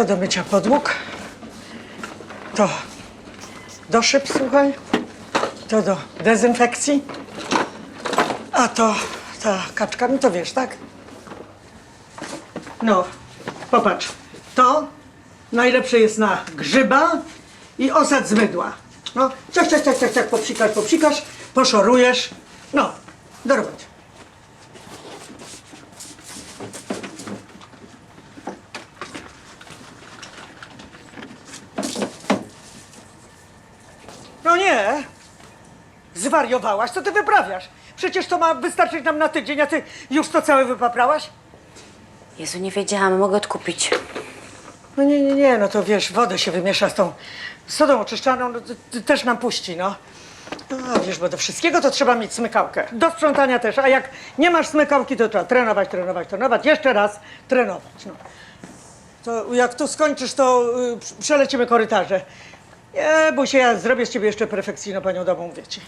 To do mycia podłóg. To do szyb, słuchaj. To do dezynfekcji. A to ta kaczka, no to wiesz, tak? No, popatrz. To najlepsze jest na grzyba i osad z mydła. No, ciach, ciach, ciach, ciach, ciach, popsikasz, popsikasz, poszorujesz. No, do roboty. No nie. Zwariowałaś? Co ty wyprawiasz? Przecież to ma wystarczyć nam na tydzień, a ty już to całe wypaprałaś? Jezu, nie wiedziałam, mogę odkupić. No nie, nie, nie, no to wiesz, wodę się wymiesza z tą sodą oczyszczaną, no, to, to też nam puści, no. No wiesz, bo do wszystkiego to trzeba mieć smykałkę. Do sprzątania też, a jak nie masz smykałki, to trzeba trenować, trenować, trenować, jeszcze raz trenować, no. To jak tu skończysz, to y, przelecimy korytarze. Nie bój się, ja zrobię z ciebie jeszcze perfekcyjną panią domą, ci.